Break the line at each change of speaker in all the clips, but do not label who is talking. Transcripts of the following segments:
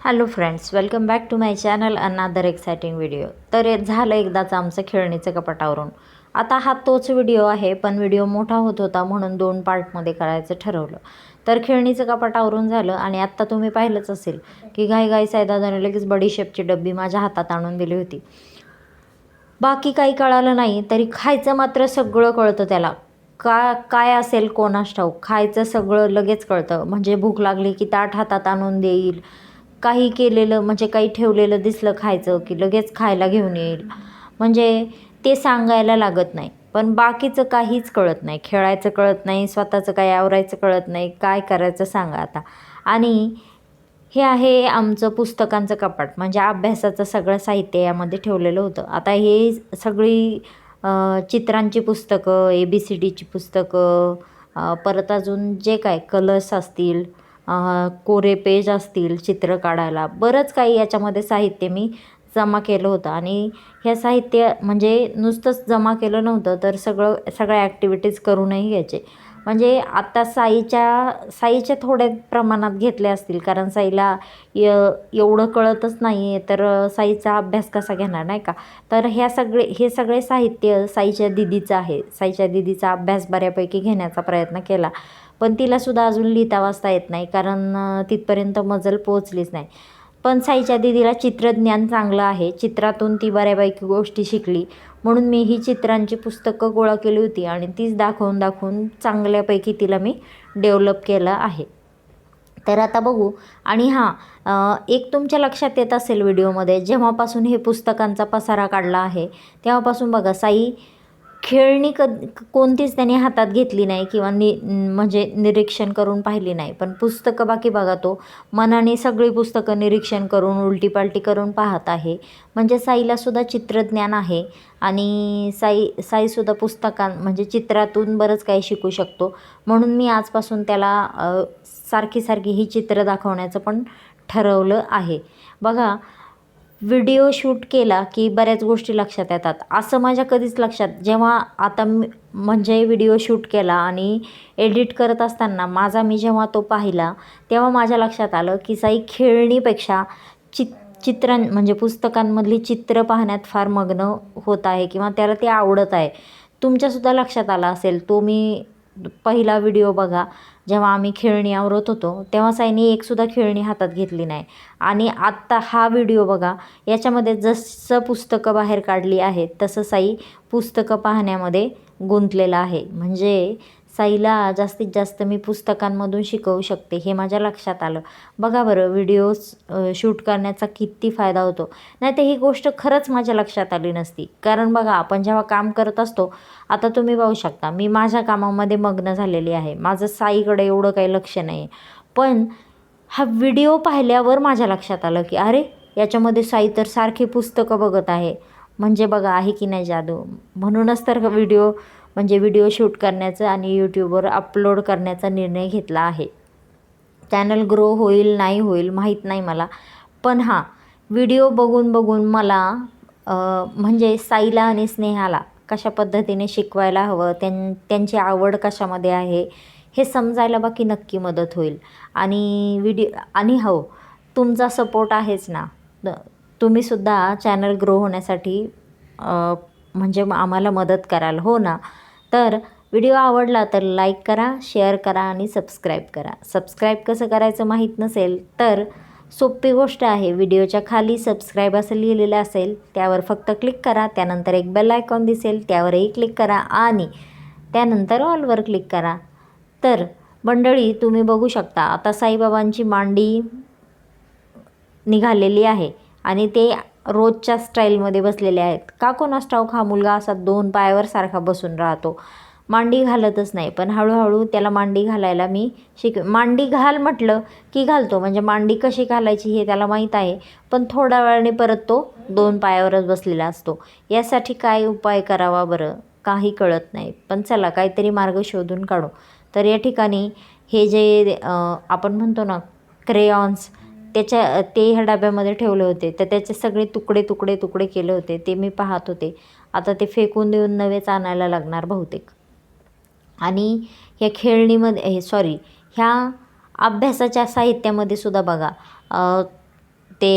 Hello friends welcome back to my channel another exciting video तर हे झालं एकदाचं आमचं खेळणीचं कपाटावरून आता हा तोच व्हिडिओ आहे पण व्हिडिओ मोठा होत होता म्हणून दोन पार्टमध्ये करायचं ठरवलं. तर खेळणीचं कपाटावरून झालं आणि आत्ता तुम्ही पाहिलंच असेल की घाई घाई सायदादाने लगेच बडीशेपची डब्बी माझ्या हातात आणून दिली होती. बाकी काही कळालं नाही तरी खायचं मात्र सगळं कळतं त्याला. का काय असेल कोणास ठाऊक खायचं सगळं लगेच कळतं. म्हणजे भूक लागली की ताट हातात आणून देईल काही केलेलं म्हणजे काही ठेवलेलं दिसलं खायचं की लगेच खायला घेऊन येईल. म्हणजे ते सांगायला लागत नाही. पण बाकीचं काहीच कळत नाही. खेळायचं कळत नाही स्वतःचं काय आवरायचं कळत नाही काय करायचं सांगा आता. आणि हे आहे आमचं पुस्तकांचं कपाट. म्हणजे अभ्यासाचं सगळं साहित्य यामध्ये ठेवलेलं होतं. आता हे सगळी चित्रांची पुस्तकं ए बी सी डीची पुस्तकं परत अजून जे काय कलर्स असतील कोरे पेज असतील चित्र काढायला. बरंच काही याच्यामध्ये साहित्य मी जमा केलं होतं. आणि हे साहित्य म्हणजे नुसतंच जमा केलं नव्हतं तर सगळं सगळ्या ॲक्टिव्हिटीज करूनही घ्यायचे. म्हणजे आता साईच्या साईच्या थोड्या प्रमाणात घेतले असतील कारण साईला य एवढं कळतच नाही आहे तर साईचा अभ्यास कसा घेणार नाही का? तर ह्या सगळे हे सगळे साहित्य साईच्या दिदीचं आहे. साईच्या दिदीचा अभ्यास बऱ्यापैकी घेण्याचा प्रयत्न केला. पण तिलासुद्धा अजून लिहिता वाचता येत नाही कारण तिथपर्यंत मजल पोहोचलीच नाही. पण साईच्या दिदीला चित्रज्ञान चांगलं आहे. चित्रातून ती बऱ्यापैकी गोष्टी शिकली. म्हणून मी ही चित्रांची पुस्तकं गोळा केली होती आणि तीच दाखवून दाखवून चांगल्यापैकी तिला मी डेव्हलप केलं आहे. तर आता बघू. आणि हां एक तुमच्या लक्षात येत असेल व्हिडिओमध्ये जेव्हापासून हे पुस्तकांचा पसारा काढला आहे तेव्हापासून बघा साई खेळणी क कोणतीच त्याने हातात घेतली नाही किंवा नि म्हणजे निरीक्षण करून पाहिली नाही. पण पुस्तकं बाकी बघा तो. मनाने सगळी पुस्तकं निरीक्षण करून उलटीपालटी करून पाहत आहे. म्हणजे साईलासुद्धा चित्रज्ञान आहे आणि साई साईसुद्धा पुस्तकां म्हणजे चित्रातून बरंच काही शिकू शकतो. म्हणून मी आजपासून त्याला सारखी सारखी ही चित्र दाखवण्याचं पण ठरवलं आहे. बघा व्हिडिओ शूट केला की बऱ्याच गोष्टी लक्षात येतात. असं माझ्या कधीच लक्षात जेव्हा आता मी म्हणजे व्हिडिओ शूट केला आणि एडिट करत असताना माझा मी जेव्हा तो पाहिला तेव्हा माझ्या लक्षात आलं की साई खेळणीपेक्षा चित चित्रां म्हणजे पुस्तकांमधली चित्र पाहण्यात फार मग्न होत आहे किंवा त्याला ते आवडत आहे. तुमच्यासुद्धा लक्षात आला असेल तो मी पहिला व्हिडिओ बघा. जेव्हा आम्ही खेळणी आवरत होतो तेव्हा साईंनी एकसुद्धा खेळणी हातात घेतली नाही. आणि आत्ता हा व्हिडिओ बघा याच्यामध्ये जसं पुस्तकं बाहेर काढली आहेत तसं साई पुस्तकं पाहण्यामध्ये गुंतलेलं आहे. म्हणजे साईला जास्तीत जास्त मी पुस्तकांमधून शिकवू शकते हे माझ्या लक्षात आलं. बघा बरं व्हिडिओज शूट करण्याचा किती फायदा होतो. नाही तर ही गोष्ट खरंच माझ्या लक्षात आली नसती. कारण बघा आपण जेव्हा काम करत असतो आता तुम्ही पाहू शकता मी माझ्या कामामध्ये मग्न झालेली आहे. माझं साईकडे एवढं काही लक्ष नाही पण हा व्हिडिओ पाहिल्यावर माझ्या लक्षात आलं की अरे याच्यामध्ये साई तर सारखी पुस्तकं बघत आहे. म्हणजे बघा आहे की नाही जादू? म्हणूनच तर व्हिडिओ म्हणजे व्हिडिओ शूट करण्याचं आणि यूट्यूबवर अपलोड करण्याचा निर्णय घेतला आहे. चॅनल ग्रो होईल नाही होईल माहीत नाही मला. पण हां व्हिडिओ बघून बघून मला म्हणजे साईला आणि स्नेहाला कशा पद्धतीने शिकवायला हवं त्यां त्यांची आवड कशामध्ये आहे हे समजायला बाकी नक्की मदत होईल. आणि व्हिडिओ आणि हो तुमचा सपोर्ट आहेच ना. तुम्हीसुद्धा चॅनल ग्रो होण्यासाठी म्हणजे आम्हाला मदत कराल हो ना. तर व्हिडिओ आवडला तर लाईक करा शेअर करा आणि सबस्क्राईब करा. सबस्क्राईब कसं करायचं माहीत नसेल तर सोपी गोष्ट आहे. व्हिडिओच्या खाली सबस्क्राईब असं लिहिलेलं असेल त्यावर फक्त क्लिक करा त्यानंतर एक बेल आयकॉन दिसेल त्यावरही क्लिक करा आणि त्यानंतर ऑलवर क्लिक करा. तर मंडळी तुम्ही बघू शकता आता साईबाबांची मांडी निघालेली आहे आणि ते रोजच्या स्टाईलमध्ये बसलेले आहेत. का कोणास ठाऊक हा मुलगा असा दोन पायावर सारखा बसून राहतो? मांडी घालतच नाही. पण हळूहळू त्याला मांडी घालायला मी शिक मांडी घाल म्हटलं की घालतो. म्हणजे मांडी कशी घालायची हे त्याला माहीत आहे. पण थोड्या वेळाने परत तो दोन पायावरच बसलेला असतो. यासाठी काय उपाय करावा बरं? काही कळत नाही. पण चला काहीतरी मार्ग शोधून काढू. तर या ठिकाणी हे जे आपण म्हणतो ना क्रेयॉन्स त्याच्या ते ह्या डब्यामध्ये ठेवले होते. तर त्याचे सगळे तुकडे तुकडे तुकडे केले होते. ते मी पाहत होते. आता ते फेकून देऊन नवेच आणायला लागणार बहुतेक. आणि ह्या खेळणीमध्ये हे सॉरी ह्या अभ्यासाच्या साहित्यामध्ये सुद्धा बघा ते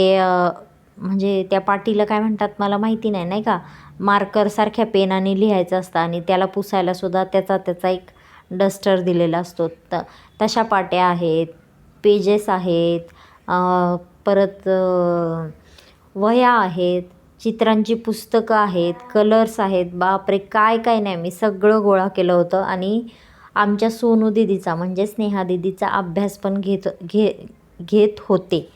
म्हणजे त्या पाटीला काय म्हणतात मला माहिती नाही नाही का? मार्करसारख्या पेनाने लिहायचं असतं आणि त्याला पुसायलासुद्धा त्याचा त्याचा एक डस्टर दिलेला असतो. त तशा पाट्या आहेत पेजेस आहेत परत वह्या आहेत चित्रांची पुस्तकं आहेत कलर्स आहेत. बापरे काय काय नाही. मी सगळं गोळा केलं होतं आणि आमच्या सोनू दिदीचा म्हणजे स्नेहा दिदीचा अभ्यास पण घेत घे घेत होते.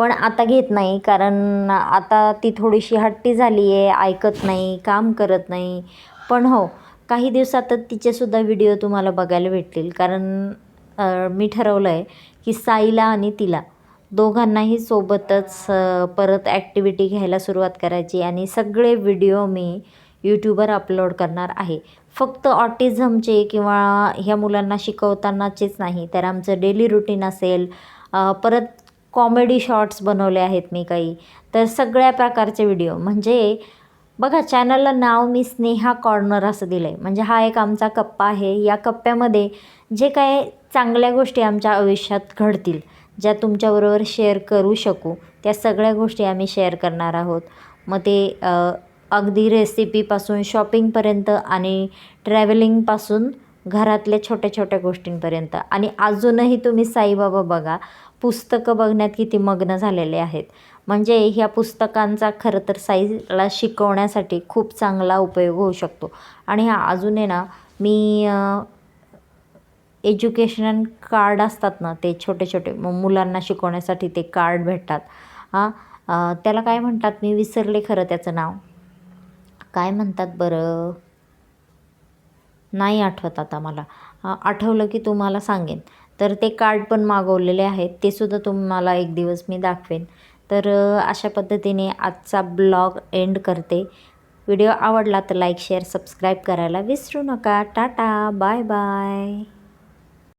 पण आता घेत नाही कारण आता ती थोडीशी हट्टी झाली आहे ऐकत नाही काम करत नाही. पण हो काही दिवसातच तिचेसुद्धा व्हिडिओ तुम्हाला बघायला भेटतील. कारण मी ठरवलं आहे की साईला आणि तिला. दोघांनाही सोबतच परत ॲक्टिव्हिटी घ्यायला सुरुवात करायची आणि सगळे व्हिडिओ मी यूट्यूबवर अपलोड करणार आहे. फक्त ऑटिझमचे किंवा ह्या मुलांना शिकवतानाचेच नाही तर आमचं डेली रुटीन असेल. परत कॉमेडी शॉर्ट्स बनवले आहेत मी काही. तर सगळ्या प्रकारचे व्हिडिओ म्हणजे बघा चॅनलला नाव मी स्नेहा कॉर्नर असं दिलं आहे म्हणजे हा एक आमचा कप्पा आहे. या कप्प्यामध्ये जे काय चांगल्या गोष्टी आमच्या आयुष्यात घडतील. ज्या तुमच्याबरोबर शेअर करू शकू त्या सगळ्या गोष्टी आम्ही शेअर करणार आहोत. मग ते अगदी रेसिपीपासून शॉपिंगपर्यंत आणि ट्रॅव्हलिंगपासून घरातल्या छोट्या छोट्या गोष्टींपर्यंत. आणि अजूनही तुम्ही साईबाबा बघा पुस्तकं बघण्यात किती मग्न झालेले आहेत. म्हणजे ह्या पुस्तकांचा खरं तर साईला शिकवण्यासाठी खूप चांगला उपयोग होऊ शकतो. आणि हा अजून आहे ना मी एज्युकेशन कार्ड असतात ना ते छोटे छोटे मग मुलांना शिकवण्यासाठी ते कार्ड भेटतात. हां? त्याला काय म्हणतात? मी विसरले खरं त्याचं नाव. काय म्हणतात बरं? नाही आठवत आता मला. आठवलं की तुम्हाला सांगेन. तर ते कार्ड पण मागवलेले आहेत. ते सुद्धा तुम्हाला एक दिवस मी दाखवेन. तर अशा पद्धतीने आजचा ब्लॉग एंड करते. व्हिडिओ आवडला तर लाईक शेअर सबस्क्राईब करायला विसरू नका. Tata bye bye